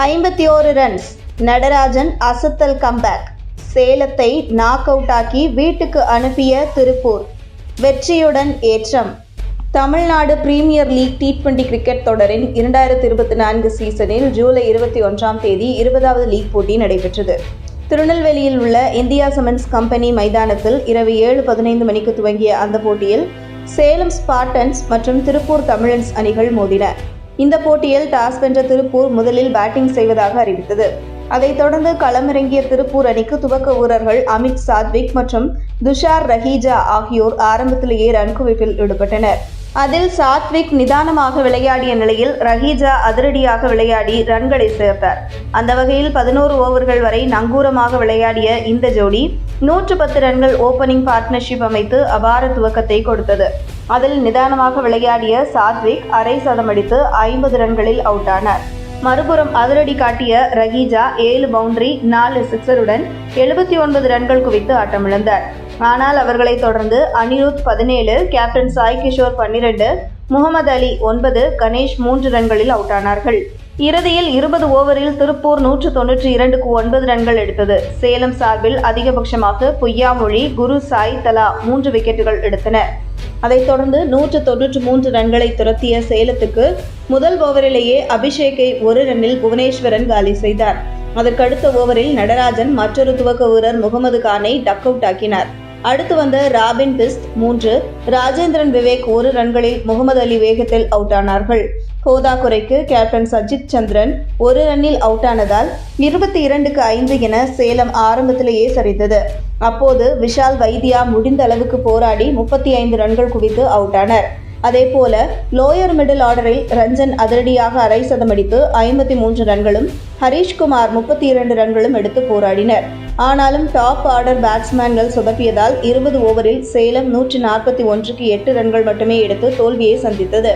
ஐம்பத்தி ஓரு ரன்ஸ். நடராஜன் அசத்தல் கம்பேக் சேலத்தை நாக் அவுட் ஆக்கி வீட்டுக்கு அனுப்பிய திருப்பூர். வெற்றியுடன் ஏற்றம். Tamil Nadu premier league T twenty cricket தொடரின் இரண்டாயிரத்தி இருபத்தி நான்கு சீசனில் ஜூலை இருபத்தி ஒன்றாம் தேதி இருபதாவது லீக் போட்டி நடைபெற்றது. திருநெல்வேலியில் உள்ள இந்தியா சிமெண்ட்ஸ் கம்பெனி மைதானத்தில் இரவு ஏழு பதினைந்து மணிக்கு துவங்கிய அந்த போட்டியில் சேலம் ஸ்பார்டன்ஸ் மற்றும் திருப்பூர் தமிழன்ஸ் அணிகள் மோதின. இந்த போட்டியில் டாஸ் வென்ற திருப்பூர் முதலில் பேட்டிங் செய்வதாக அறிவித்தது. அதைத் தொடர்ந்து களமிறங்கிய திருப்பூர் அணிக்கு துவக்க வீரர்கள் அமித் சாத்விக் மற்றும் துஷார் ரஹீஜா ஆகியோர் ஆரம்பத்திலேயே ரன் குவிப்பில் ஈடுபட்டனர். அதில் சாத்விக் நிதானமாக விளையாடிய நிலையில் ரஹீஜா அதிரடியாக விளையாடி ரன்களை சேர்த்தார். அந்த வகையில் பதினோரு ஓவர்கள் வரை நங்கூரமாக விளையாடிய இந்த ஜோடி நூற்று பத்து ரன்கள் ஓபனிங் பார்ட்னர்ஷிப் அமைத்து அபார துவக்கத்தை கொடுத்தது. அதில் நிதானமாக விளையாடிய சாத்விக் அரை சதம் அடித்து ஐம்பது ரன்களில் அவுட் ஆனார். மறுபுறம் அதிரடி காட்டிய ரஹீஜா ஏழு பவுண்டரி நாலு சிக்ஸருடன் எழுபத்தி ஒன்பது ரன்கள் குவித்து ஆட்டமிழந்தார். ஆனால் அவர்களை தொடர்ந்து அனிருத் பதினேழு கேப்டன் சாய் கிஷோர் பன்னிரண்டு முகமது அலி ஒன்பது கணேஷ் மூன்று ரன்களில் அவுட் ஆனார்கள் இறுதியில் இருபது ஓவரில் திருப்பூர் நூற்று தொன்னூற்றி இரண்டுக்கு ஒன்பது ரன்கள் எடுத்தது. சேலம் சார்பில் அதிகபட்சமாக பொய்யாமொழி குரு சாய் தலா மூன்று விக்கெட்டுகள் எடுத்தனர் அதைத் தொடர்ந்து நூற்று தொன்னூற்று மூன்று ரன்களை துரத்திய சேலத்துக்கு முதல் ஓவரிலேயே அபிஷேக்கை ஒரு ரன்னில் புவனேஸ்வரன் காலி செய்தார். அதற்கடுத்த ஓவரில் நடராஜன் மற்றொரு துவக்க வீரர் முகமது கானை டக் அவுட் ஆக்கினார். அடுத்து வந்த ராபின் பிஸ்ட் மூன்று ராஜேந்திரன் விவேக் ஒரு ரன்களில் முகமது அலி வேகத்தில் அவுட் ஆனார்கள். ஹோதா குறைக்கு கேப்டன் சஜித் சந்திரன் ஒரு ரன்னில் அவுட் ஆனதால் இருபத்தி இரண்டுக்கு ஐந்து என சேலம் ஆரம்பத்திலேயே சரிந்தது. அப்போது விஷால் வைத்தியா முடிந்த அளவுக்கு போராடி முப்பத்தி ஐந்து ரன்கள் குவித்து அவுட் ஆனார். அதேபோல லோயர் மிடில் ஆர்டரில் ரஞ்சன் அதிரடியாக அரை சதம் அடித்து ஐம்பத்தி மூன்று ரன்களும் ஹரீஷ்குமார் முப்பத்தி இரண்டு ரன்களும் எடுத்து போராடினர். ஆனாலும் டாப் ஆர்டர் பேட்ஸ்மேன்கள் சொதப்பியதால் இருபது ஓவரில் சேலம் நூற்றி நாற்பத்தி ஒன்றுக்கு எட்டு ரன்கள் மட்டுமே எடுத்து தோல்வியை சந்தித்தது.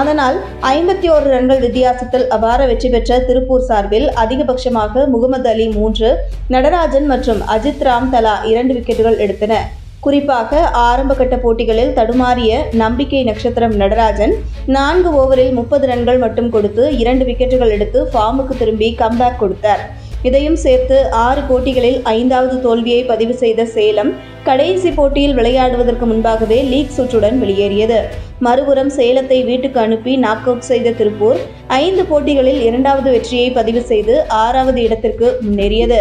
அதனால் ஐம்பத்தி ஓரு ரன்கள் வித்தியாசத்தில் அபார வெற்றி பெற்ற திருப்பூர் சார்பில் அதிகபட்சமாக முகமது அலி மூன்று நடராஜன் மற்றும் அஜித் ராம் தலா இரண்டு விக்கெட்டுகள் எடுத்தன. குறிப்பாக ஆரம்ப கட்ட போட்டிகளில் தடுமாறிய நம்பிக்கை நட்சத்திரம் நடராஜன் நான்கு ஓவரில் முப்பது ரன்கள் மட்டும் கொடுத்து இரண்டு விக்கெட்டுகள் எடுத்து ஃபார்முக்கு திரும்பி கம்பேக் கொடுத்தார். இதையும் சேர்த்து ஆறு போட்டிகளில் ஐந்தாவது தோல்வியை பதிவு செய்த சேலம் கடைசி போட்டியில் விளையாடுவதற்கு முன்பாகவே லீக் சுற்றுடன் வெளியேறியது. மறுபுறம் சேலத்தை வீட்டுக்கு அனுப்பி நாக் அவுட் செய்த திருப்பூர் ஐந்து போட்டிகளில் இரண்டாவது வெற்றியை பதிவு செய்து ஆறாவது இடத்திற்கு முன்னேறியது.